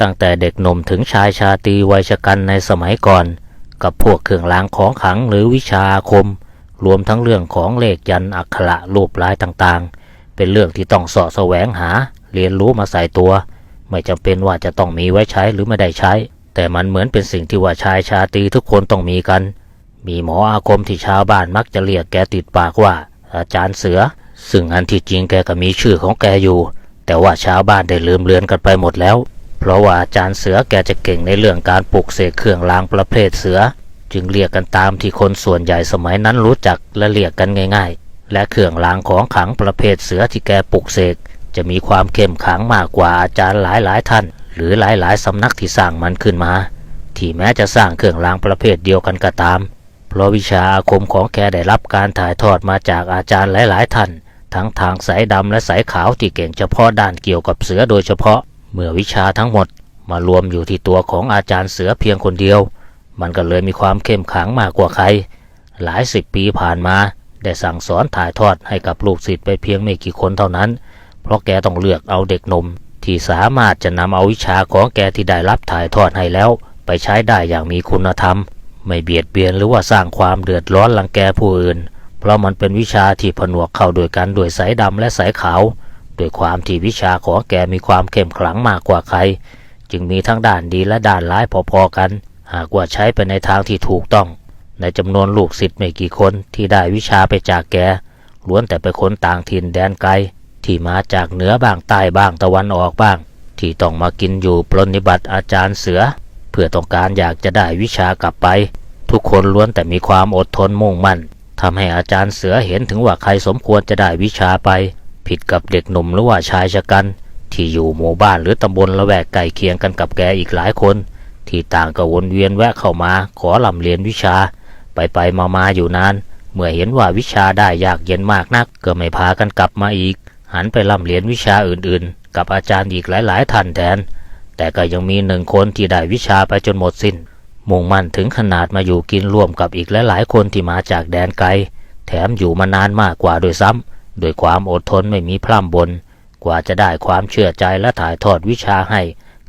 ตั้งแต่เด็กหนุ่มถึงชายชาตรีวัยชกันในสมัยก่อน กับพวกเครื่องรางของขลังหรือวิชาอาคม รวมทั้งเรื่องของเลขยันอักขระรูปลายต่างๆ เป็นเรื่องที่ต้องเสาะแสวงหา เรียนรู้มาใส่ตัว ไม่จำเป็นว่าจะต้องมีไว้ใช้หรือไม่ได้ใช้ แต่มันเหมือนเป็นสิ่งที่ว่าชายชาตรีทุกคนต้องมีกัน มีหมออาคมที่ชาวบ้านมักจะเรียกแกติดปากว่า อาจารย์เสือ ซึ่งอันที่จริงแกก็มีชื่อของแกอยู่ แต่ว่าชาวบ้านได้ลืมเลือนกันไปหมดแล้ว เพราะว่าอาจารย์เสือแกจะเก่งในเรื่องการปลุกเสกเครื่องรางประเภทเสือ จึงเรียกกันตามที่คนส่วนใหญ่สมัยนั้นรู้จักและเรียกกันง่าย ๆ และเครื่องรางของขลังประเภทเสือที่แกปลุกเสกจะมีความเข้มขลังมากกว่าอาจารย์หลายๆท่าน หรือหลายๆสำนักที่สร้างมันขึ้นมา ที่แม้จะสร้างเครื่องรางประเภทเดียวกันก็ตาม เพราะวิชาอาคมของแกได้รับการถ่ายทอดมาจากอาจารย์หลาย ๆ ท่าน ทั้งทางสายดำและสายขาวที่เก่งเฉพาะด้านเกี่ยวกับเสือโดยเฉพาะ เมื่อวิชาทั้งหมดมารวมอยู่ที่ตัวของอาจารย์เสือเพียงคนเดียว มันก็เลยมีความเข้มขังมากกว่าใคร หลายสิบปีผ่านมาได้สั่งสอนถ่ายทอดให้กับลูกศิษย์ไปเพียงไม่กี่คนเท่านั้น เพราะแกต้องเลือกเอาเด็กหนุ่มที่สามารถจะนำเอาวิชาของแกที่ได้รับถ่ายทอดให้แล้ว ไปใช้ได้อย่างมีคุณธรรม ไม่เบียดเบียนหรือว่าสร้างความเดือดร้อนรังแกผู้อื่น เพราะมันเป็นวิชาที่ผนวกเข้าด้วยกันด้วยสายดำและสายขาว ด้วยความที่วิชาของแกมีความเข้มขลังมากกว่าใคร จึงมีทั้งด้านดีและด้านร้ายพอๆกัน หากว่าใช้ไปในทางที่ถูกต้อง ในจำนวนลูกศิษย์ไม่กี่คนที่ได้วิชาไปจากแกล้วนแต่เป็นคนต่างถิ่นแดนไกล ที่มาจากเหนือบ้างใต้บ้างตะวันออกบ้าง ที่ต้องมากินอยู่ปรนนิบัติอาจารย์เสือ เพื่อต้องการอยากจะได้วิชากลับไป ทุกคนล้วนแต่มีความอดทนมุ่งมั่นทำให้อาจารย์เสือเห็นถึงว่าใครสมควรจะได้วิชาไป ผิดกับเด็กหนุ่มหรือว่าชายชะกัน ที่อยู่หมู่บ้านหรือตำบลละแวกใกล้เคียงกันกับแกอีกหลายคน ที่ต่างก็วนเวียนแวะเข้ามา ขอลำเรียนวิชา ไปไปมามาอยู่นาน เมื่อเห็นว่าวิชาได้ยากเย็นมากนัก ก็ไม่พากันกลับมาอีก หันไปลำเรียนวิชาอื่นๆ กับอาจารย์อีกหลายๆท่านแทน แต่ก็ยังมีหนึ่งคนที่ได้วิชาไปจนหมดสิน้นมุ่งมั่นถึงขนาดมาอยู่กินร่วมกับอีกหลายๆคนที่มาจากแดนไกล แถมอยู่มานานมากกว่าโดยซ้ำ โดยความอดทนไม่มีพร่ำบน กว่าจะได้ความเชื่อใจและถ่ายทอดวิชาให้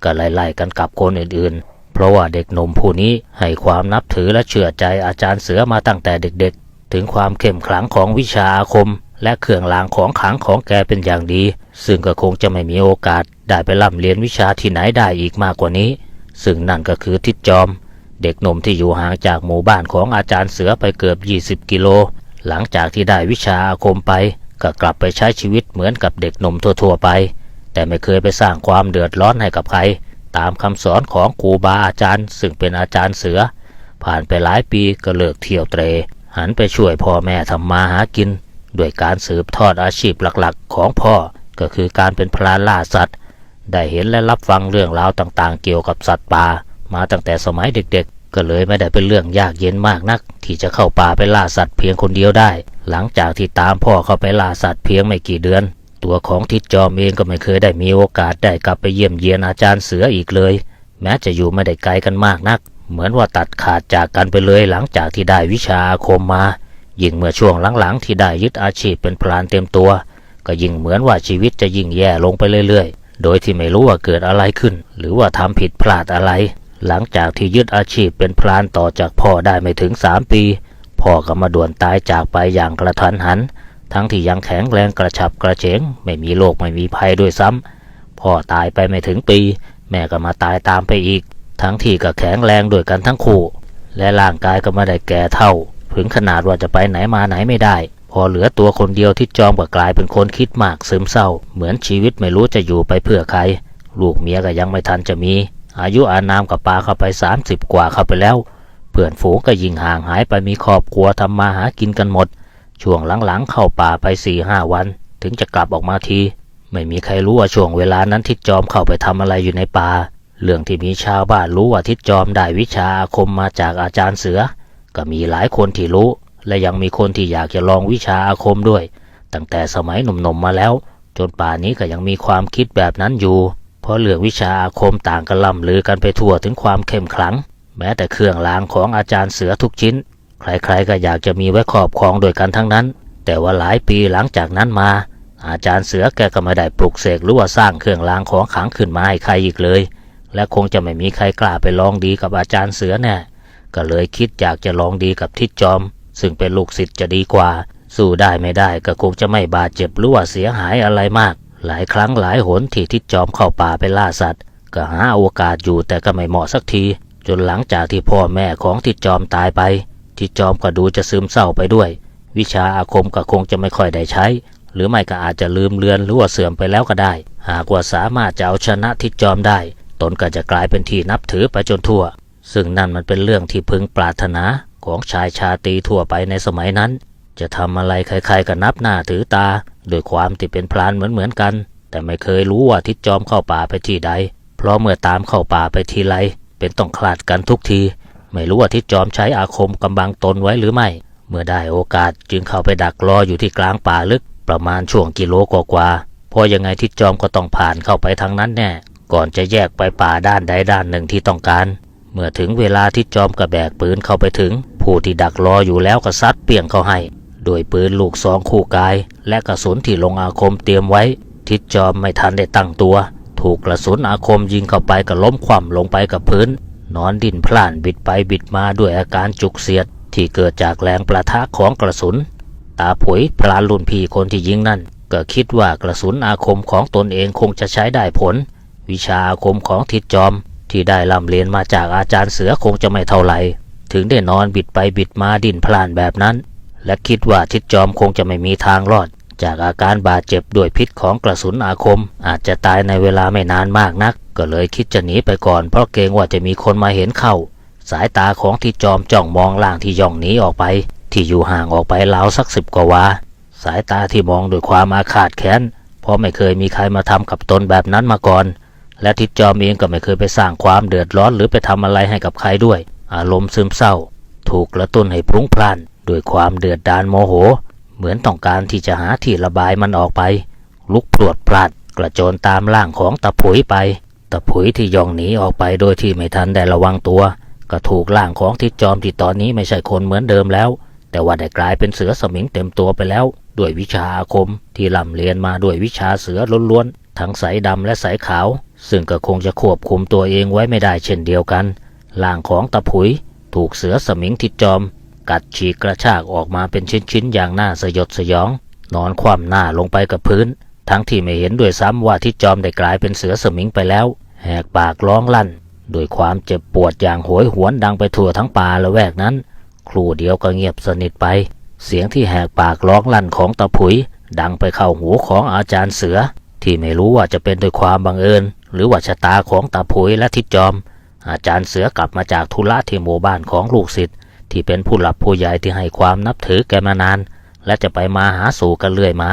ก็ไล่ๆกันกับคนอื่นๆ เพราะว่าเด็กหนุ่มผู้นี้ให้ความนับถือและเชื่อใจอาจารย์เสือมาตั้งแต่เด็กๆ ถึงความเข้มขลังของวิชาอาคม และเครื่องรางของขลังของแกเป็นอย่างดี ซึ่งก็คงจะไม่มีโอกาสได้ไปร่ำเรียนวิชาที่ไหนได้อีกมากกว่านี้ ซึ่งนั่นก็คือทิดจอม เด็กหนุ่มที่อยู่ห่างจากหมู่บ้านของอาจารย์เสือไปเกือบ 20 กิโล หลังจากที่ได้วิชาอาคมไป ก็กลับไปใช้ชีวิตเหมือนกับเด็กหนุ่มทั่วๆไป แต่ไม่เคยไปสร้างความเดือดร้อนให้กับใคร ตามคำสอนของครูบาอาจารย์ ซึ่งเป็นอาจารย์เสือ ผ่านไปหลายปีก็เลิกเที่ยวเตร หันไปช่วยพ่อแม่ทำมาหากิน ด้วยการสืบทอดอาชีพหลักๆ ของพ่อก็คือการเป็นพรานล่าสัตว์ ได้เห็นและรับฟังเรื่องราวต่างๆ เกี่ยวกับสัตว์ป่ามาตั้งแต่สมัยเด็ก ก็เลยไม่ได้เป็นเรื่องยากเย็นมากนัก ที่จะเข้าป่าไปล่าสัตว์เพียงคนเดียวได้ หลังจากที่ตามพ่อเข้าไปล่าสัตว์เพียงไม่กี่เดือน ตัวของทิดจอมเองก็ไม่เคยได้มีโอกาสได้กลับไปเยี่ยมเยียนอาจารย์เสืออีกเลย แม้จะอยู่ไม่ได้ไกลกันมากนัก เหมือนว่าตัดขาดจากกันไปเลยหลังจากที่ได้วิชาอาคมมายิ่งเมื่อช่วงหลังๆที่ได้ยึดอาชีพเป็นพรานเต็มตัว ก็ยิ่งเหมือนว่าชีวิตจะยิ่งแย่ลงไปเรื่อยๆ โดยที่ไม่รู้ว่าเกิดอะไรขึ้น หรือว่าทำผิดพลาดอะไร หลังจากที่ยึดอาชีพเป็นพรานต่อจากพ่อได้ไม่ถึงสามปี พ่อก็มาด่วนตายจากไปอย่างกระทันหัน ทั้งที่ยังแข็งแรงกระฉับกระเฉง ไม่มีโรคไม่มีภัยด้วยซ้ำพ่อตายไปไม่ถึงปี แม่ก็มาตายตามไปอีก ทั้งที่ก็แข็งแรงด้วยกันทั้งคู่ และร่างกายก็ไม่ได้แก่เท่า ถึงขนาดว่าจะไปไหนมาไหนไม่ได้ พอเหลือตัวคนเดียวที่จอมก็กลายเป็นคนคิดมากซึมเศร้า เหมือนชีวิตไม่รู้จะอยู่ไปเพื่อใคร ลูกเมียก็ยังไม่ทันจะมี อายุอานามกับปาเข้าไป 30 กว่าเข้าไปแล้ว เพื่อนฝูงก็ยิงห่างหายไปมีครอบครัวทำมาหากินกันหมด ช่วงหลังๆเข้าป่าไปสี่ห้าวัน ถึงจะกลับออกมาที ไม่มีใครรู้ว่าช่วงเวลานั้นทิดจอมเข้าไปทำอะไรอยู่ในป่า เรื่องที่มีชาวบ้านรู้ว่าทิดจอมได้วิชาอาคมมาจากอาจารย์เสือ ก็มีหลายคนที่รู้ และยังมีคนที่อยากจะลองวิชาอาคมด้วย ตั้งแต่สมัยหนุ่มๆมาแล้ว จนป่านี้ก็ยังมีความคิดแบบนั้นอยู่ เพราะเรื่องวิชาอาคมต่างกันล่ำลือกันไปทั่วถึงความเข้มขลัง แม้แต่เครื่องรางของอาจารย์เสือทุกชิ้น ใครๆก็อยากจะมีไว้ครอบครองโดยกันทั้งนั้น แต่ว่าหลายปีหลังจากนั้นมา อาจารย์เสือแกก็ไม่ได้ปลุกเสกหรือว่าสร้างเครื่องรางของขลังขึ้นมาให้ใครอีกเลย และคงจะไม่มีใครกล้าไปลองดีกับอาจารย์เสือแน่ก็เลยคิดอยากจะลองดีกับทิดจอม ซึ่งเป็นลูกศิษย์จะดีกว่า สู้ได้ไม่ได้ก็คงจะไม่บาดเจ็บหรือว่าเสียหายอะไรมาก หลายครั้งหลายหนที่ทิดจอมเข้าป่าไปล่าสัตว์ ก็หาโอกาสอยู่แต่ก็ไม่เหมาะสักที จนหลังจากที่พ่อแม่ของทิดจอมตายไป ทิดจอมก็ดูจะซึมเศร้าไปด้วย วิชาอาคมก็คงจะไม่ค่อยได้ใช้ หรือไม่ก็อาจจะลืมเลือนหรือว่าเสื่อมไปแล้วก็ได้ หากว่าสามารถจะเอาชนะทิดจอมได้ ตนก็จะกลายเป็นที่นับถือไปจนทั่ว ซึ่งนั่นมันเป็นเรื่องที่พึงปรารถนาของชายชาตีทั่วไปในสมัยนั้น จะทำอะไรใครๆก็นับหน้าถือตาโดยความที่เป็นพลานเหมือนๆกัน แต่ไม่เคยรู้ว่าทิดจอมเข้าป่าไปที่ใด เพราะเมื่อตามเข้าป่าไปทีไรเป็นต้องคลาดกันทุกที ไม่รู้ว่าทิดจอมใช้อาคมกำบังตนไว้หรือไม่ เมื่อได้โอกาสจึงเข้าไปดักรออยู่ที่กลางป่าลึกประมาณช่วงกิโลกว่าๆเพราะยังไงทิดจอมก็ต้องผ่านเข้าไปทางนั้นแน่ ก่อนจะแยกไปป่าด้านใดด้านหนึ่งที่ต้องการ เมื่อถึงเวลาที่จอมกระแบกปืนเข้าไปถึง ผู้ที่ดักรออยู่แล้วก็ซัดเปี่ยงเข้าให้ โดยปืนลูกซองคู่กาย และกระสุนที่ลงอาคมเตรียมไว้ ทิดจอมไม่ทันได้ตั้งตัว ถูกกระสุนอาคมยิงเข้าไปก็ล้มคว่ำลงไปกับพื้น นอนดิ้นพล่านบิดไปบิดมาด้วยอาการจุกเสียด ที่เกิดจากแรงประทะของกระสุน ตาผุยพลานรุ่นพี่คนที่ยิงนั่น ก็คิดว่ากระสุนอาคมของตนเองคงจะใช้ได้ผล วิชาอาคมของทิดจอม ที่ได้ร่ำเรียนมาจากอาจารย์เสือคงจะไม่เท่าไหร่ถึงได้นอนบิดไปบิดมาดิ้นพล่านแบบนั้น และคิดว่าทิดจอมคงจะไม่มีทางรอด จากอาการบาดเจ็บด้วยพิษของกระสุนอาคม อาจจะตายในเวลาไม่นานมากนัก ก็เลยคิดจะหนีไปก่อนเพราะเกรงว่าจะมีคนมาเห็นเข้า สายตาของทิดจอมจ้องมองล่างที่ย่องหนีออกไป ที่อยู่ห่างออกไปราวสักสิบกว่าวาสายตาที่มองด้วยความอาฆาตแค้นเพราะไม่เคยมีใครมาทำกับตนแบบนั้นมาก่อน และทิดจอมเองก็ไม่เคยไปสร้างความเดือดร้อนหรือไปทำอะไรให้กับใครด้วย อารมณ์ซึมเศร้า ถูกกระตุ้นให้พรุ้งพล่าน ด้วยความเดือดดาลโมโห เหมือนต้องการที่จะหาที่ระบายมันออกไป ลุกพรวดพลาดกระโจนตามล่างของตะผุยไป ตะผุยที่ย่องหนีออกไปโดยที่ไม่ทันได้ระวังตัว ก็ถูกล่างของทิดจอมที่ตอนนี้ไม่ใช่คนเหมือนเดิมแล้ว แต่ว่าได้กลายเป็นเสือสมิงเต็มตัวไปแล้ว ด้วยวิชาอาคมที่ล่ำเรียนมาด้วยวิชาเสือล้วนๆทั้งสายดำและสายขาว ซึ่งก็คงจะควบคุมตัวเองไว้ไม่ได้เช่นเดียวกันล่างของตะผุย ถูกเสือสมิงทิดจอม กัดฉีกกระชากออกมาเป็นชิ้นๆ อย่างน่าสยดสยอง นอนคว่ำหน้าลงไปกับพื้น ทั้งที่ไม่เห็นด้วยซ้ำว่าทิดจอมได้กลายเป็นเสือสมิงไปแล้ว แหกปากร้องลั่นด้วยความเจ็บปวดอย่างโหยหวนดังไปทั่วทั้งป่าละแวกนั้น ครู่เดียวก็เงียบสนิทไป เสียงที่แหกปากร้องลั่นของตะผุย ดังไปเข้าหูของอาจารย์เสือ ที่ไม่รู้ว่าจะเป็นด้วยความบังเอิญ หรือว่าชะตาของตาผุยและทิดจอม อาจารย์เสือกลับมาจากธุระที่หมู่บ้านของลูกศิษย์ ที่เป็นผู้หลับผู้ใหญ่ที่ให้ความนับถือแกมานาน และจะไปมาหาสู่กันเรื่อยมา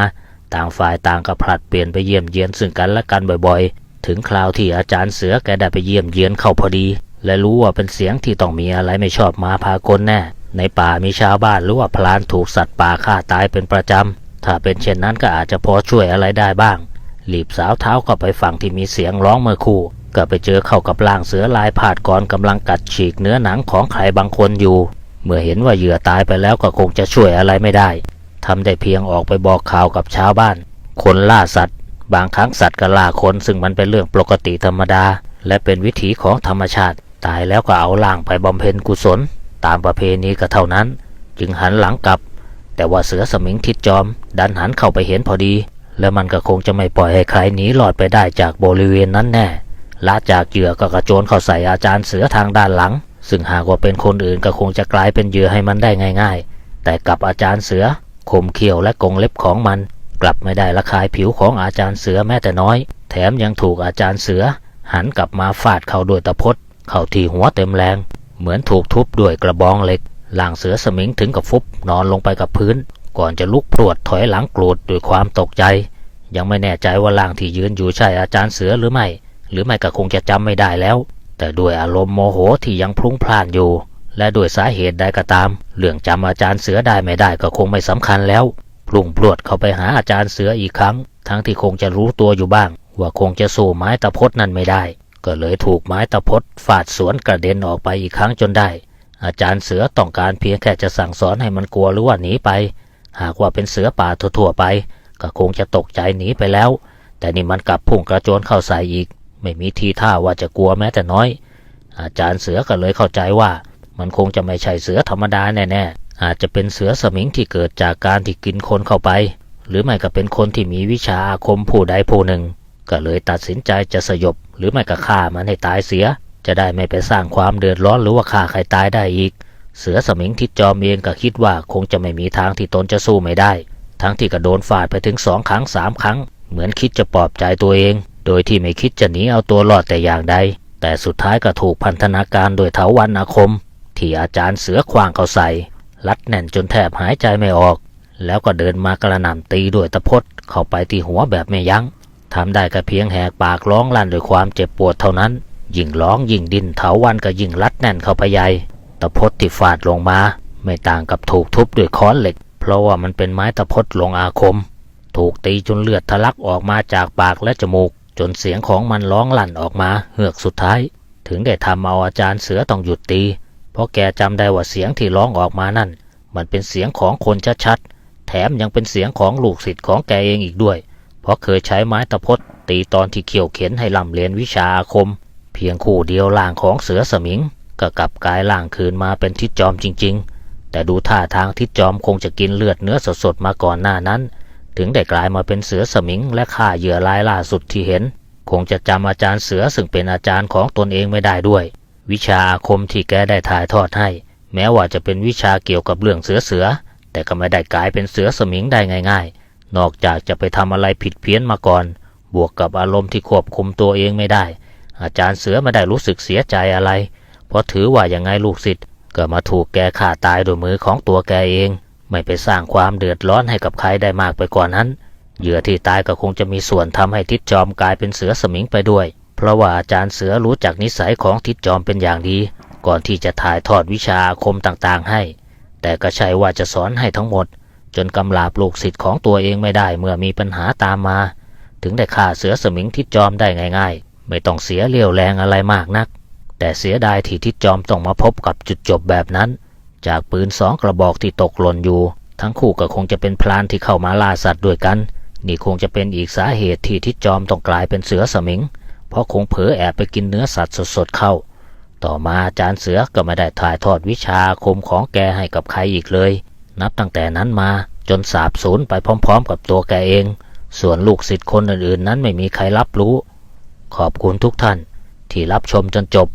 ต่างฝ่ายต่างก็ผลัดเปลี่ยนไปเยี่ยมเยียนซึ่งกันและกันบ่อยๆ ถึงคราวที่อาจารย์เสือแกได้ไปเยี่ยมเยียนเข้าพอดี และรู้ว่าเป็นเสียงที่ต้องมีอะไรไม่ชอบมาพากลแน่ ในป่ามีชาวบ้านหรือว่าพลานถูกสัตว์ป่าฆ่าตายเป็นประจำถ้าเป็นเช่นนั้นก็อาจจะพอช่วยอะไรได้บ้างหลีบสาวเท้าเข้าไปฝั่งที่มีเสียงร้องเมื่อคู่ก็ไปเจอเข้ากับร่างเสือลายผาดกรกำลังกัดฉีกเนื้อหนังของใครบางคนอยู่ เมื่อเห็นว่าเหยื่อตายไปแล้วก็คงจะช่วยอะไรไม่ได้ทำได้เพียงออกไปบอกข่าวกับชาวบ้าน คนล่าสัตว์ บางครั้งสัตว์ก็ล่าคนซึ่งมันเป็นเรื่องปกติธรรมดา และเป็นวิถีของธรรมชาติ ตายแล้วก็เอาล่างไปบำเพ็ญกุศล ตามประเพณีก็เท่านั้น จึงหันหลังกลับ แต่ว่าเสือสมิงทิดจอม ดันหันเข้าไปเห็นพอดี แล้วมันก็คงจะไม่ปล่อยให้ใครหนีหลอดไปได้จากบริเวณนั้นแน่ละจากเหยื่อก็กระโจนเข้าใส่อาจารย์เสือทางด้านหลัง ซึ่งหากว่าเป็นคนอื่นก็คงจะกลายเป็นเหยื่อให้มันได้ง่ายๆ แต่กับอาจารย์เสือคมเขี้ยวและกงเล็บของมัน กลับไม่ได้ละคายผิวของอาจารย์เสือแม้แต่น้อย แถมยังถูกอาจารย์เสือ หันกลับมาฟาดเข้าด้วยตะพดเข้าที่หัวเต็มแรง เหมือนถูกทุบด้วยกระบองเหล็กหลังเสือสมิงถึงกับฟุบนอนลงไปกับพื้น ก่อนจะลุกพรวดถอยหลังกรูดด้วยความตกใจ ยังไม่แน่ใจว่าล่างที่ยืนอยู่ใช่อาจารย์เสือหรือไม่ หรือไม่ก็คงจะจำไม่ได้แล้ว แต่ด้วยอารมณ์โมโหที่ยังพลุ้งพล่านอยู่ และด้วยสาเหตุใดก็ตาม เรื่องจำอาจารย์เสือได้ไม่ได้ก็คงไม่สำคัญแล้วพลุ่งพรวดเข้าไปหาอาจารย์เสืออีกครั้ง ทั้งที่คงจะรู้ตัวอยู่บ้าง ว่าคงจะสู้ไม้ตะพดนั่นไม่ได้ ก็เลยถูกไม้ตะพดฟาดสวนกระเด็นออกไปอีกครั้งจนได้ อาจารย์เสือต้องการเพียงแค่จะสั่งสอนให้มันกลัวหรือว่าหนีไป หากว่าเป็นเสือป่าทั่วๆไป ก็คงจะตกใจหนีไปแล้ว แต่นี่มันกลับพุ่งกระโจนเข้าใส่อีก ไม่มีทีท่าว่าจะกลัวแม้แต่น้อย อาจารย์เสือก็เลยเข้าใจว่า มันคงจะไม่ใช่เสือธรรมดาแน่ๆ อาจจะเป็นเสือสมิงที่เกิดจากการที่กินคนเข้าไป หรือไม่ก็เป็นคนที่มีวิชาอาคมผู้ใดผู้หนึ่ง ก็เลยตัดสินใจจะสยบ หรือไม่ก็ฆ่ามันให้ตายเสีย จะได้ไม่ไปสร้างความเดือดร้อนหรือว่าฆ่าใครตายได้อีก เสือสมิงทิดจอมเองก็คิดว่าคงจะไม่มีทางที่ตนจะสู้ไม่ได้ ทั้งที่ก็โดนฟาดไปถึงสองครั้งสามครั้ง เหมือนคิดจะปลอบใจตัวเอง โดยที่ไม่คิดจะหนีเอาตัวรอดแต่อย่างใด แต่สุดท้ายก็ถูกพันธนาการโดยเถาวันอาคม ที่อาจารย์เสือควางเขาใส่รัดแน่นจนแทบหายใจไม่ออก แล้วก็เดินมากระหน่ำตีด้วยตะพดเข้าไปที่หัวแบบไม่ยัง้งทำได้แค่เพียงแหกปากร้องลั่นด้วยความเจ็บปวดเท่านั้น ยิ่งร้องยิ่งดิ้นเถาวันก็ยิ่งรัดแน่นเข้าไปใหญ่ตะพดที่ฟาดลงมา ไม่ต่างกับถูกทุบด้วยค้อนเหล็ก เพราะว่ามันเป็นไม้ตะพดลงอาคม ถูกตีจนเลือดทะลักออกมาจากปากและจมูก จนเสียงของมันร้องลั่นออกมาเฮือกสุดท้าย ถึงได้ทำเอาอาจารย์เสือต้องหยุดตี เพราะแกจำได้ว่าเสียงที่ร้องออกมานั่น มันเป็นเสียงของคนชัดๆ แถมยังเป็นเสียงของลูกศิษย์ของแกเองอีกด้วย เพราะเคยใช้ไม้ตะพดตีตอนที่เขี่ยวเข็นให้ลำเรียนวิชาอาคม เพียงคู่เดียวล่างของเสือสมิง ก็กลับกลายล่างคืนมาเป็นทิศจอมจริง ๆ แต่ดูท่าทางทิศจอมคงจะกินเลือดเนื้อสดๆมาก่อนหน้านั้น ถึงได้กลายมาเป็นเสือสมิงและฆ่าเหยื่อรายล่าสุดที่เห็น คงจะจำอาจารย์เสือซึ่งเป็นอาจารย์ของตนเองไม่ได้ด้วย วิชาอาคมที่แกได้ถ่ายทอดให้ แม้ว่าจะเป็นวิชาเกี่ยวกับเรื่องเสือเสือ แต่ก็ไม่ได้กลายเป็นเสือสมิงได้ง่าย ๆ นอกจากจะไปทำอะไรผิดเพี้ยนมาก่อน บวกกับอารมณ์ที่ควบคุมตัวเองไม่ได้ อาจารย์เสือไม่ได้รู้สึกเสียใจอะไร เพราะถือว่าอย่างไงลูกศิษย์ก็มาถูกแกฆ่าตายโดยมือของตัวแกเอง ไม่ไปสร้างความเดือดร้อนให้กับใครได้มากไปกว่านั้น เหยื่อที่ตายก็คงจะมีส่วนทำให้ทิดจอมกลายเป็นเสือสมิงไปด้วย เพราะว่าอาจารย์เสือรู้จักนิสัยของทิดจอมเป็นอย่างดี ก่อนที่จะถ่ายทอดวิชาคมต่างๆให้ แต่ก็ใช่ว่าจะสอนให้ทั้งหมด จนกำลาบลูกศิษย์ของตัวเองไม่ได้เมื่อมีปัญหาตามมา ถึงได้ฆ่าเสือสมิงทิดจอมได้ง่าย ๆ ไม่ต้องเสียเรี่ยวแรงอะไรมากนัก แต่เสียดายที่ทิดจอมต้องมาพบกับจุดจบแบบนั้น จากปืนสองกระบอกที่ตกหล่นอยู่ ทั้งคู่ก็คงจะเป็นพลานที่เข้ามาล่าสัตว์ด้วยกัน นี่คงจะเป็นอีกสาเหตุที่ทิดจอมต้องกลายเป็นเสือสมิง เพราะคงเผลอแอบไปกินเนื้อสัตว์สดๆเข้า ต่อมาจารย์เสือก็ไม่ได้ถ่ายทอดวิชาคมของแกให้กับใครอีกเลย นับตั้งแต่นั้นมาจนสาบสูญไปพร้อม ๆ กับตัวแกเอง ส่วนลูกศิษย์คนอื่นๆ นั้นไม่มีใครรับรู้ ขอบคุณทุกท่านที่รับชมจนจบ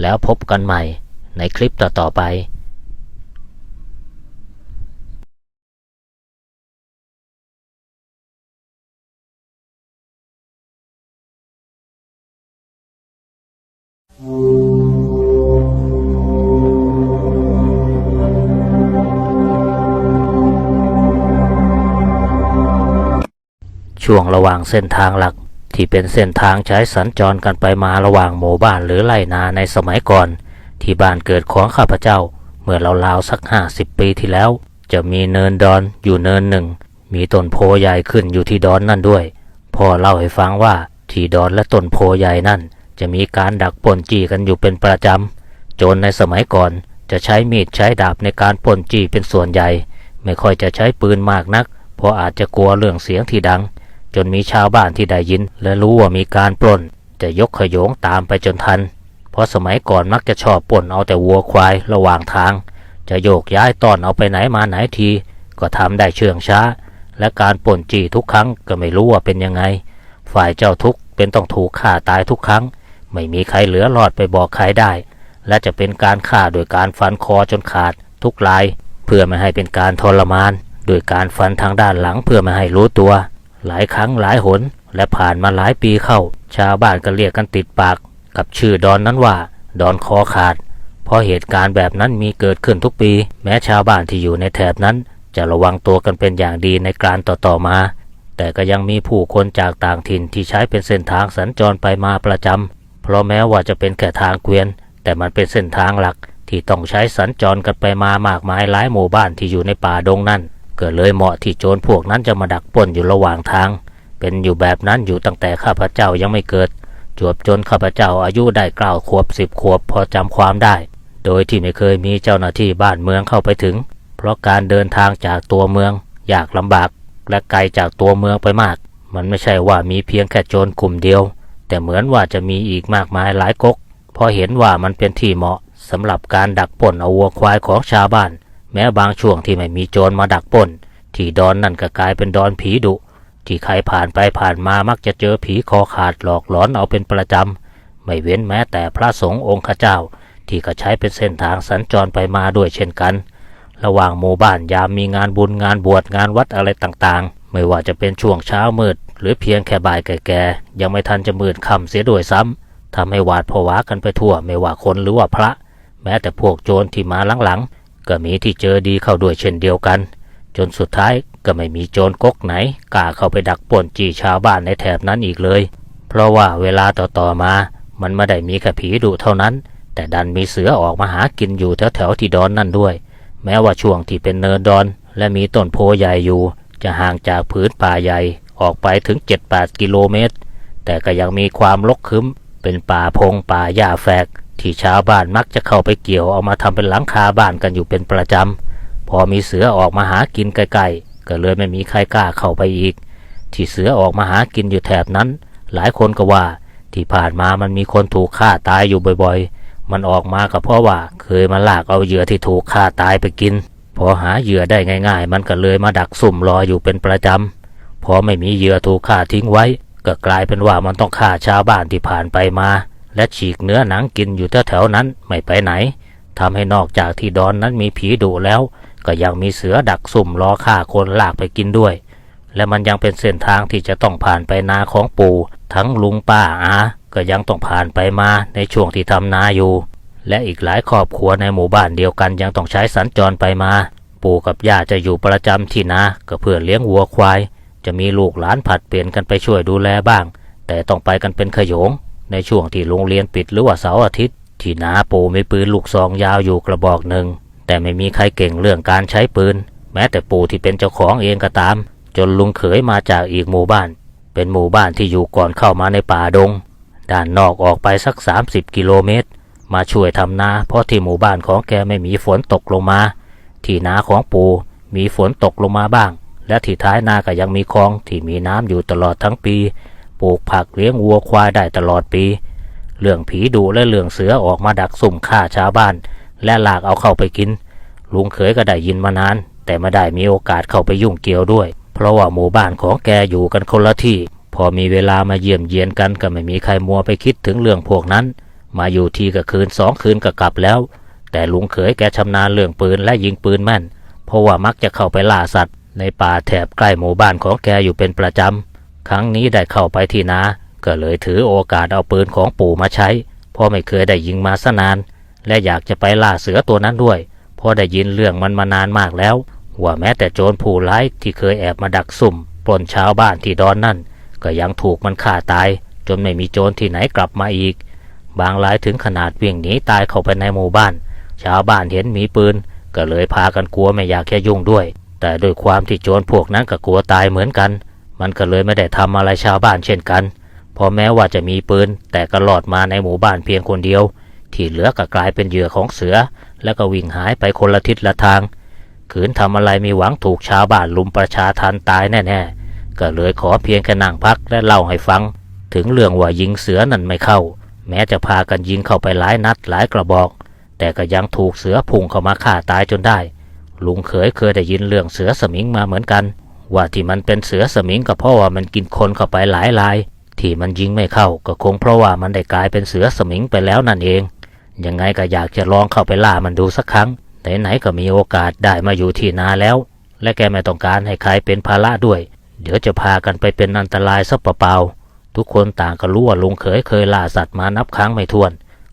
แล้วพบกันใหม่ในคลิปต่อๆไป ช่วงระหว่างเส้นทางหลัก ที่เป็นเส้นทางใช้สัญจรกันไปมาระหว่างหมู่บ้านหรือไร่นาในสมัยก่อน ที่บ้านเกิดของข้าพเจ้า เมื่อราวๆสักห้าสิบปีที่แล้ว จะมีเนินดอนอยู่เนินหนึ่ง มีต้นโพใหญ่ขึ้นอยู่ที่ดอนนั่นด้วยพ่อเล่าให้ฟังว่าที่ดอนและต้นโพใหญ่นั่น จะมีการดักปนจี้กันอยู่เป็นประจำโจรในสมัยก่อนจะใช้มีดใช้ดาบในการปนจี้เป็นส่วนใหญ่ ไม่ค่อยจะใช้ปืนมากนัก เพราะอาจจะกลัวเรื่องเสียงที่ดัง จนมีชาวบ้านที่ได้ยิน และรู้ว่ามีการปล้น จะยกขยงตามไปจนทัน เพราะสมัยก่อนมักจะชอบปล้นเอาแต่วัวควายระหว่างทาง จะโยกย้ายตอนเอาไปไหนมาไหนที ก็ทำได้เชื่องช้า และการปล้นจี้ทุกครั้งก็ไม่รู้ว่าเป็นยังไง ฝ่ายเจ้าทุกเป็นต้องถูกฆ่าตายทุกครั้ง ไม่มีใครเหลือรอดไปบอกใครได้ และจะเป็นการฆ่าโดยการฟันคอจนขาดทุกราย เพื่อไม่ให้เป็นการทรมาน โดยการฟันทางด้านหลังเพื่อไม่ให้รู้ตัว หลายครั้งหลายหน และผ่านมาหลายปีเข้า ชาวบ้านก็เรียกกันติดปาก กับชื่อดอนนั้นว่า ดอนคอขาด เพราะเหตุการณ์แบบนั้นมีเกิดขึ้นทุกปี แม้ชาวบ้านที่อยู่ในแถบนั้น จะระวังตัวกันเป็นอย่างดีในการต่อๆมา แต่ก็ยังมีผู้คนจากต่างถิ่นที่ใช้เป็นเส้นทางสัญจรไปมาประจำเพราะแม้ว่าจะเป็นแค่ทางเกวียน แต่มันเป็นเส้นทางหลักที่ต้องใช้สัญจรกันไปมามากมายหลายหมู่บ้านที่อยู่ในป่าดงนั่น ก็เลยเหมาะที่โจรพวกนั้นจะมาดักปล้นอยู่ระหว่างทาง เป็นอยู่แบบนั้นอยู่ตั้งแต่ข้าพเจ้ายังไม่เกิด จวบจนข้าพเจ้าอายุได้เก้าขวบสิบขวบพอจำความได้ โดยที่ไม่เคยมีเจ้าหน้าที่บ้านเมืองเข้าไปถึง เพราะการเดินทางจากตัวเมืองยากลำบาก และไกลจากตัวเมืองไปมาก มันไม่ใช่ว่ามีเพียงแค่โจรกลุ่มเดียว แต่เหมือนว่าจะมีอีกมากมายหลายก๊กพราะเห็นว่ามันเป็นที่เหมาะสำหรับการดักปล้นเอาวัวควายของชาวบ้าน แม้บางช่วงที่ไม่มีโจรมาดักปล้น ที่ดอนนั่นก็กลายเป็นดอนผีดุ ที่ใครผ่านไปผ่านมามักจะเจอผีคอขาดหลอกหลอนเอาเป็นประจำ ไม่เว้นแม้แต่พระสงฆ์องค์ข้าเจ้า ที่ก็ใช้เป็นเส้นทางสัญจรไปมาด้วยเช่นกัน ระหว่างหมู่บ้านยามมีงานบุญงานบวชงานวัดอะไรต่างๆ ไม่ว่าจะเป็นช่วงเช้ามืด หรือเพียงแค่บ่ายแก่ๆยังไม่ทันจะมืดค่ำเสียด้วยซ้ำทำให้หวาดผวากันไปทั่วไม่ว่าคนหรือว่าพระ แม้แต่พวกโจรที่มาหลังๆ ก็มีที่เจอดีเข้าด้วยเช่นเดียวกัน จนสุดท้ายก็ไม่มีโจรก๊กไหนกล้าเข้าไปดักป่วนจี้ชาวบ้านในแถบนั้นอีกเลย เพราะว่าเวลาต่อๆมา มันไม่ได้มีแค่ผีดุเท่านั้น แต่ดันมีเสือออกมาหากินอยู่แถวๆที่ดอนนั่นด้วย แม้ว่าช่วงที่เป็นเนินดอน และมีต้นโพใหญ่อยู่ จะห่างจากพื้นป่าใหญ่ออกไปถึง 7-8 กิโลเมตร แต่ก็ยังมีความรกคึ้ม เป็นป่าพงป่าหญ้าแฝก ที่ชาวบ้านมักจะเข้าไปเกี่ยวเอามาทำเป็นหลังคาบ้านกันอยู่เป็นประจำ พอมีเสือออกมาหากินใกล้ๆก็เลยไม่มีใครกล้าเข้าไปอีก ที่เสือออกมาหากินอยู่แถบนั้น หลายคนก็ว่าที่ผ่านมามันมีคนถูกฆ่าตายอยู่บ่อยๆ มันออกมาก็เพราะว่าเคยมาลากเอาเหยื่อที่ถูกฆ่าตายไปกิน พอหาเหยื่อได้ง่าย ๆ มันก็เลยมาดักซุ่มรออยู่เป็นประจำ พอไม่มีเหยื่อถูกฆ่าทิ้งไว้ ก็กลายเป็นว่ามันต้องฆ่าชาวบ้านที่ผ่านไปมา และฉีกเนื้อหนังกินอยู่แถวๆนั้นไม่ไปไหนทำให้นอกจากที่ดอนนั้นมีผีดุแล้ว ก็ยังมีเสือดักซุ่มรอฆ่าคนลากไปกินด้วย และมันยังเป็นเส้นทางที่จะต้องผ่านไปนาของปู่ ทั้งลุงป้าอา ก็ยังต้องผ่านไปมาในช่วงที่ทำนาอยู่ และอีกหลายครอบครัวในหมู่บ้านเดียวกันยังต้องใช้สัญจรไปมา ปู่กับย่าจะอยู่ประจำที่นาก็เพื่อเลี้ยงวัวควาย จะมีลูกหลานผัดเปลี่ยนกันไปช่วยดูแลบ้าง แต่ต้องไปกันเป็นขโยง ในช่วงที่โรงเรียนปิดหรือว่าเสาร์อาทิตย์ ที่นาปูมีปืนลูกซองยาวอยู่กระบอกหนึ่ง แต่ไม่มีใครเก่งเรื่องการใช้ปืน แม้แต่ปู่ที่เป็นเจ้าของเองก็ตาม จนลุงเขยมาจากอีกหมู่บ้าน เป็นหมู่บ้านที่อยู่ก่อนเข้ามาในป่าดง ด้านนอกออกไปสัก 30 กิโลเมตร มาช่วยทำนาเพราะที่หมู่บ้านของแกไม่มีฝนตกลงมา ที่นาของปู่มีฝนตกลงมาบ้าง และที่ท้ายนาก็ยังมีคลองที่มีน้ำอยู่ตลอดทั้งปี ปลูกผักเลี้ยงวัวควายได้ตลอดปี เรื่องผีดุและเรื่องเสือออกมาดักสุ่มฆ่าชาวบ้าน และลากเอาเข้าไปกิน ลุงเขยก็ได้ยินมานาน แต่ไม่ได้มีโอกาสเข้าไปยุ่งเกี่ยวด้วย เพราะว่าหมู่บ้านของแกอยู่กันคนละที่ พอมีเวลามาเยี่ยมเยียนกันก็ไม่มีใครมัวไปคิดถึงเรื่องพวกนั้น มาอยู่ทีก็คืนสองคืนก็กลับแล้ว แต่ลุงเขยแกชำนาญเรื่องปืนและยิงปืนแม่น เพราะว่ามักจะเข้าไปล่าสัตว์ในป่าแถบใกล้หมู่บ้านของแกอยู่เป็นประจำ ครั้งนี้ได้เข้าไปที่นาก็เลยถือโอกาสเอาปืนของปู่มาใช้ เพราะไม่เคยได้ยิงมาสนาน และอยากจะไปล่าเสือตัวนั้นด้วยเพราะได้ยินเรื่องมันมานานมากแล้ว ว่าแม้แต่โจรผู้ร้ายที่เคยแอบมาดักซุ่มปล้นชาวบ้านที่ดอนนั่น ก็ยังถูกมันฆ่าตาย จนไม่มีโจรที่ไหนกลับมาอีก บางรายถึงขนาดวิ่งหนีตายเข้าไปในหมู่บ้าน ชาวบ้านเห็นมีปืน ก็เลยพากันกลัวไม่อยากแค่ยุ่งด้วย แต่โดยความที่โจรพวกนั้นก็กลัวตายเหมือนกัน มันก็เลยไม่ได้ทำอะไรชาวบ้านเช่นกัน พอแม้ว่าจะมีปืน แต่ก็หลอดมาในหมู่บ้านเพียงคนเดียว ที่เหลือก็กลายเป็นเหยื่อของเสือ แล้วก็วิ่งหายไปคนละทิศละทาง ขืนทำอะไรมีหวังถูกชาวบ้านลุมประชาทันตายแน่ๆ ก็เลยขอเพียงแค่นั่งพักและเล่าให้ฟัง ถึงเรื่องว่ายิงเสือนั่นไม่เข้า แม้จะพากันยิงเข้าไปหลายนัดหลายกระบอก แต่ก็ยังถูกเสือพุ่งเข้ามาฆ่าตายจนได้ ลุงเขยเคยได้ยินเรื่องเสือสมิงมาเหมือนกัน ว่าที่มันเป็นเสือสมิงก็เพราะว่ามันกินคนเข้าไปหลายราย ที่มันยิงไม่เข้าก็คงเพราะว่ามันได้กลายเป็นเสือสมิงไปแล้วนั่นเอง ยังไงก็อยากจะลองเข้าไปล่ามันดูสักครั้งไหนๆก็มีโอกาสได้มาอยู่ที่นาแล้ว และแกไม่ต้องการให้ใครเป็นภาระด้วย เดี๋ยวจะพากันไปเป็นอันตรายซะเปล่าๆทุกคนต่างก็รู้ว่าลุงเขยเคยล่าสัตว์มานับครั้งไม่ถ้วน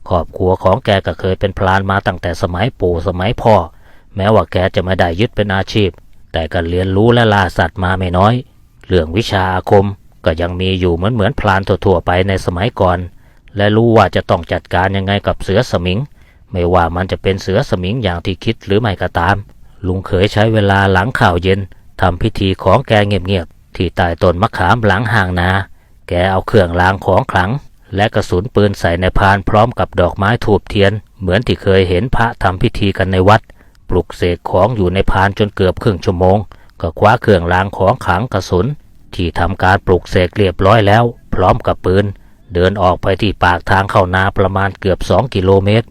ครอบครัวของแกก็เคยเป็นพลานมาตั้งแต่สมัยปู่สมัยพ่อ แม้ว่าแกจะไม่ได้ยึดเป็นอาชีพ แต่ก็เรียนรู้และล่าสัตว์มาไม่น้อย เรื่องวิชาอาคมก็ยังมีอยู่เหมือนเหมือนพลานทั่วๆไปในสมัยก่อน และรู้ว่าจะต้องจัดการยังไงกับเสือสมิง ไม่ว่ามันจะเป็นเสือสมิงอย่างที่คิดหรือไม่ก็ตาม ลุงเขยใช้เวลาหลังข่าวเย็นทำพิธีของแกเงียบๆที่ใต้ต้นมะขามหลังห่างนา แกเอาเครื่องรางของขลัง และกระสุนปืนใส่ในพานพร้อมกับดอกไม้ถูบเทียน เหมือนที่เคยเห็นพระทำพิธีกันในวัด ปลุกเสกของอยู่ในพานจนเกือบครึ่งชั่วโมง ก็คว้าเครื่องรางของขังกระสุน ที่ทำการปลุกเสกเรียบร้อยแล้ว พร้อมกับปืน เดินออกไปที่ปากทางเข้านาประมาณเกือบสองกิโลเมตร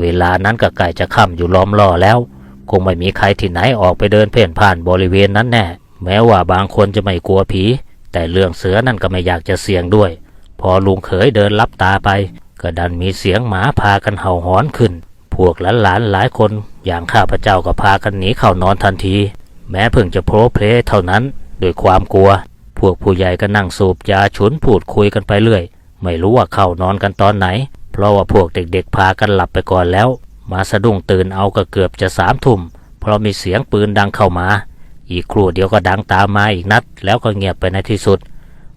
เวลานั้นก็ใกล้จะค่ำอยู่ล้อมล่อแล้ว คงไม่มีใครที่ไหนออกไปเดินเพ่นผ่านบริเวณนั้นแน่ แม้ว่าบางคนจะไม่กลัวผี แต่เรื่องเสือนั่นก็ไม่อยากจะเสี่ยงด้วย พอลุงเขยเดินลับตาไปก็ดันมีเสียงหมาพากันเห่าหอนขึ้น พวกหลานๆหลายคนอย่างข้าพเจ้าก็พากันหนีเข้านอนทันที แม้เพิ่งจะโพลเพลเท่านั้นด้วยความกลัว พวกผู้ใหญ่ก็นั่งสูบยาฉุนพูดคุยกันไปเรื่อย ไม่รู้ว่าเข้านอนกันตอนไหน เพราะว่าพวกเด็กๆพากันหลับไปก่อนแล้ว มาสะดุ้งตื่นเอาก็เกือบจะสามทุ่มเพราะมีเสียงปืนดังเข้ามา อีกครู่เดียวก็ดังตามมาอีกนัด แล้วก็เงียบไปในที่สุด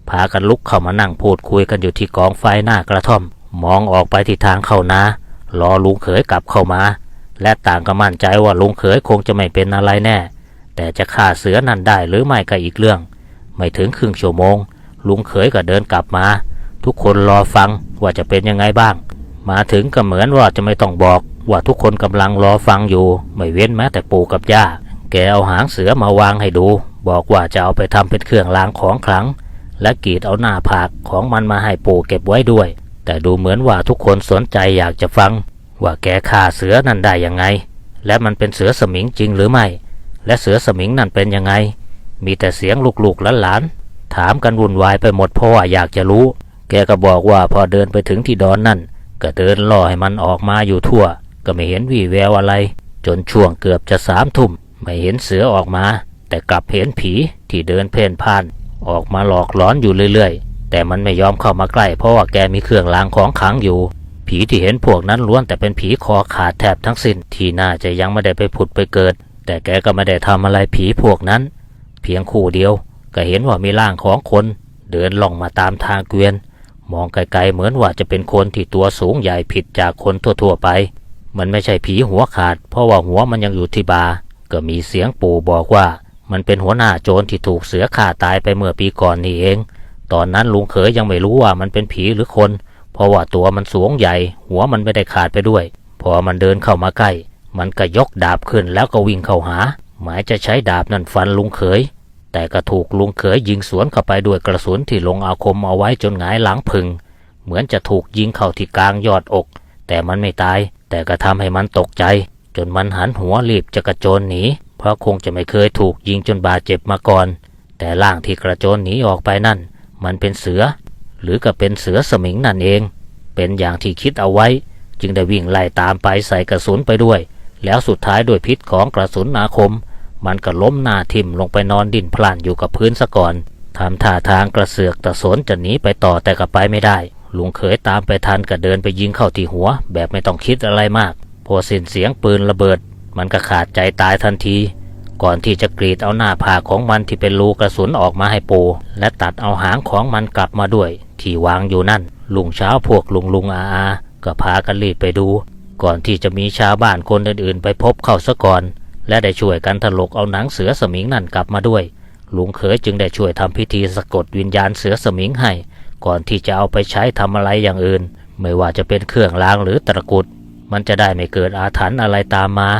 พากันลุกเข้ามานั่งพูดคุยกันอยู่ที่กองไฟหน้ากระท่อม มองออกไปที่ทางเข้านา รอลุงเขยกลับเข้ามา และต่างก็มั่นใจว่าลุงเขยคงจะไม่เป็นอะไรแน่ แต่จะฆ่าเสือนั่นได้หรือไม่ก็อีกเรื่อง ไม่ถึงครึ่งชั่วโมง ลุงเขยก็เดินกลับมา ทุกคนรอฟังว่าจะเป็นยังไงบ้าง มาถึงก็เหมือนว่าจะไม่ต้องบอกว่าทุกคนกำลังรอฟังอยู่ ไม่เว้นแม้แต่ปู่กับย่า แกเอาหางเสือมาวางให้ดู บอกว่าจะเอาไปทำเป็นเครื่องรางของขลัง และกรีดเอาหน้าผากของมันมาให้ปู่เก็บไว้ด้วย แต่ดูเหมือนว่าทุกคนสนใจอยากจะฟัง ว่าแกฆ่าเสือนั่นได้ยังไง และมันเป็นเสือสมิงจริงหรือไม่ และเสือสมิงนั่นเป็นยังไง มีแต่เสียงลูกๆหลานๆถามกันวุ่นวายไปหมดเพราะว่าอยากจะรู้ แกก็บอกว่าพอเดินไปถึงที่ดอนนั่น ก็เดินล่อให้มันออกมาอยู่ทั่ว ก็ไม่เห็นวี่แววอะไร จนช่วงเกือบจะสามทุ่มไม่เห็นเสือออกมา แต่กลับเห็นผีที่เดินเพ่นพ่าน ออกมาหลอกหลอนอยู่เรื่อยๆ แต่มันไม่ยอมเข้ามาใกล้เพราะว่าแกมีเครื่องรางของขลังอยู่ ผีที่เห็นพวกนั้นล้วนแต่เป็นผีคอขาดแทบทั้งสิ้น ที่น่าจะยังไม่ได้ไปผุดไปเกิด แต่แกก็ไม่ได้ทำอะไรผีพวกนั้น เพียงคู่เดียว ก็เห็นว่ามีร่างของคน เดินล่องมาตามทางเกวียน มองไกลๆเหมือนว่าจะเป็นคนที่ตัวสูงใหญ่ผิดจากคนทั่วๆไป มันไม่ใช่ผีหัวขาด เพราะว่าหัวมันยังอยู่ที่บาก็มีเสียงปู่บอกว่า มันเป็นหัวหน้าโจรที่ถูกเสือฆ่าตายไปเมื่อปีก่อนนี่เอง ตอนนั้นลุงเขยยังไม่รู้ว่ามันเป็นผีหรือคน เพราะว่าตัวมันสูงใหญ่ หัวมันไม่ได้ขาดไปด้วย พอมันเดินเข้ามาใกล้ มันก็ยกดาบขึ้นแล้วก็วิ่งเข้าหา หมายจะใช้ดาบนั่นฟันลุงเขย แต่ก็ถูกลุงเขยยิงสวนเข้าไปด้วยกระสุนที่ลงอาคมเอาไว้จนหงายหลังพึง เหมือนจะถูกยิงเข้าที่กลางยอดอก แต่มันไม่ตาย แต่ก็ทำให้มันตกใจ จนมันหันหัวรีบจะกระโจนหนี เพราะคงจะไม่เคยถูกยิงจนบาดเจ็บมาก่อน แต่ร่างที่กระโจนหนีออกไปนั่น มันเป็นเสือ หรือก็เป็นเสือสมิงนั่นเอง เป็นอย่างที่คิดเอาไว้ จึงได้วิ่งไล่ตามไปใส่กระสุนไปด้วย แล้วสุดท้ายด้วยพิษของกระสุนอาคม มันก็ล้มหน้าทิ่มลงไปนอนดิ้นพล่านอยู่กับพื้นซะก่อนทำท่าทางกระเสือกตะสนจะหนีไปต่อแต่ก็ไปไม่ได้ ลุงเขยตามไปทันก็เดินไปยิงเข้าที่หัว แบบไม่ต้องคิดอะไรมาก พอสิ้นเสียงปืนระเบิด มันก็ขาดใจตายทันที ก่อนที่จะกรีดเอาหน้าผากของมันที่เป็นรูกระสุนออกมาให้ปู และตัดเอาหางของมันกลับมาด้วย ที่วางอยู่นั่น ลุงเช้าพวกลุงลุงอาอาก็พากันรีบไปดู ก่อนที่จะมีชาวบ้านคนอื่นๆ ไปพบเข้าซะก่อน และได้ช่วยกันถลกเอาหนังเสือสมิงนั่นกลับมาด้วยลุงเขยจึงได้ช่วยทำพิธีสะกดวิญญาณเสือสมิงให้ ก่อนที่จะเอาไปใช้ทำอะไรอย่างอื่น ไม่ว่าจะเป็นเครื่องรางหรือตะกุด มันจะได้ไม่เกิดอาถรรพ์อะไรตามมา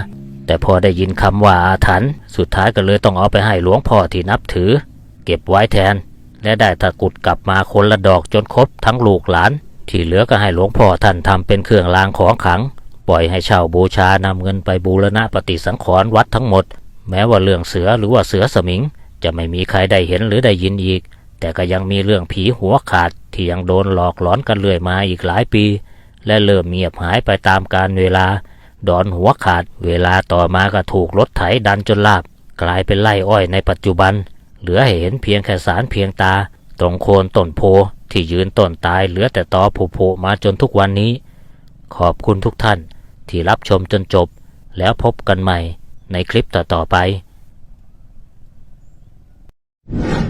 แต่พอได้ยินคำว่าอาถรรพ์สุดท้ายก็เลยต้องเอาไปให้หลวงพ่อที่นับถือ เก็บไว้แทน และได้ตะกุดกลับมาคนละดอกจนครบทั้งลูกหลาน ที่เหลือก็ให้หลวงพ่อท่านทำเป็นเครื่องรางของขลัง ปล่อยให้เช่าบูชานำเงินไปบูรณะปฏิสังขรณ์วัดทั้งหมด แม้ว่าเรื่องเสือหรือว่าเสือสมิง จะไม่มีใครได้เห็นหรือได้ยินอีก แต่ก็ยังมีเรื่องผีหัวขาดที่ยังโดนหลอกหลอนกันเรื่อยมาอีกหลายปี และเริ่มเงียบหายไปตามกาลเวลา ดอนหัวขาด เวลาต่อมาก็ถูกรถไถดันจนลาบ กลายเป็นไร่อ้อยในปัจจุบัน เหลือเห็นเพียงแค่สารเพียงตา ตรงโคนต้นโพที่ยืนต้นตายเหลือแต่ตอโผล่มาจนทุกวันนี้ ขอบคุณทุกท่านที่รับชมจนจบ แล้วพบกันใหม่ในคลิปต่อๆไป you